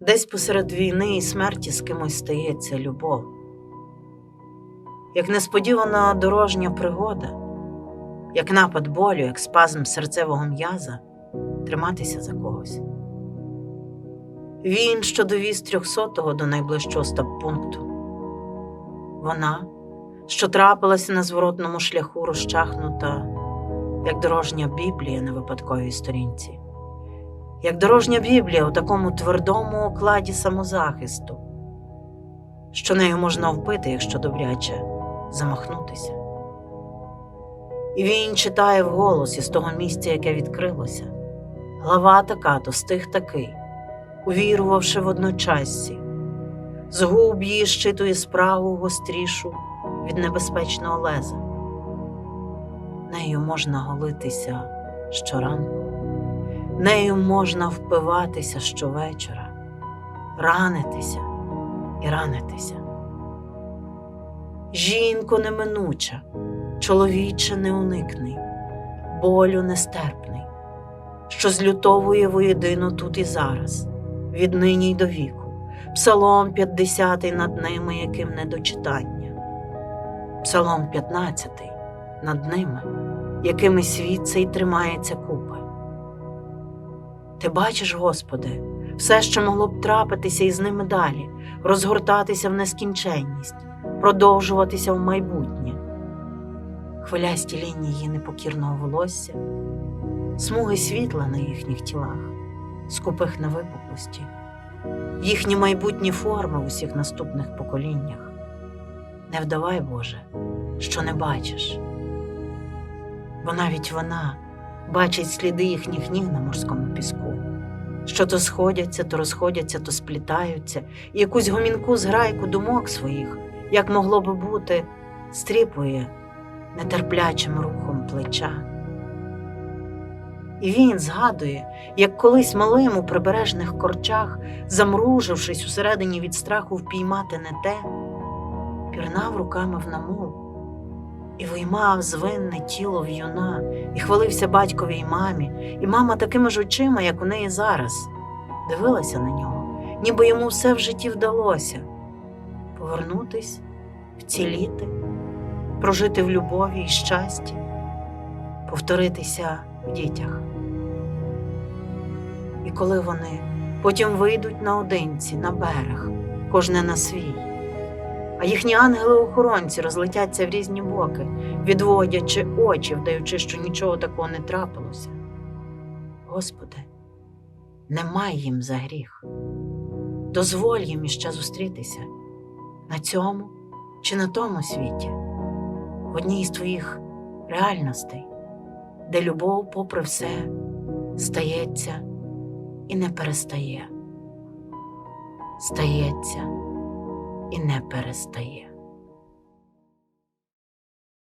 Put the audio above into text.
Десь посеред війни і смерті з кимось стається любов. Як несподівана дорожня пригода, як напад болю, як спазм серцевого м'яза, триматися за когось. Він, що довіз трьохсотого до найближчого стаб-пункту. Вона, що трапилася на зворотному шляху, розчахнута, як дорожня Біблія на випадковій сторінці, як дорожня Біблія у такому твердому окладі самозахисту, що нею можна вбити, якщо добряче замахнутися. І він читає вголос із того місця, яке відкрилося. Глава така, то стих такий, увірувавши водночасі, з губ її щитує справу гострішу від небезпечного леза. Нею можна голитися щоранку, нею можна впиватися щовечора, ранитися і ранитися. Жінко неминуча, чоловіче неуникний, болю нестерпний, що злютовує воєдино тут і зараз, віднині й до віку, Псалом 50 над ними, яким не до читання, Псалом 15 над ними, якими світ цей тримається купи. Ти бачиш, Господи, все, що могло б трапитися із ними далі, розгортатися в нескінченність, продовжуватися в майбутнє. Хвилясті лінії її непокірного волосся, смуги світла на їхніх тілах, скупих на випуклості, їхні майбутні форми в усіх наступних поколіннях. Не вдавай, Боже, що не бачиш, бо навіть вона бачить сліди їхніх ніг на морському піску, що то сходяться, то розходяться, то сплітаються, і якусь гомінку зграйку думок своїх, як могло би бути, стріпує нетерплячим рухом плеча. І він згадує, як колись малим у прибережних корчах, замружившись усередині від страху впіймати не те, пірнав руками в намул і виймав звинне тіло в'юна, і хвалився батькові й мамі, і мама такими ж очима, як у неї зараз, дивилася на нього, ніби йому все в житті вдалося. Повернутись, вціліти, прожити в любові і щасті, повторитися в дітях. І коли вони потім вийдуть наодинці на берег, кожне на свій, а їхні ангели-охоронці розлетяться в різні боки, відводячи очі, вдаючи, що нічого такого не трапилося. Господи, немай їм за гріх. Дозволь їм іще зустрітися на цьому чи на тому світі, в одній з твоїх реальностей, де любов, попри все, стається і не перестає, стається і не перестає.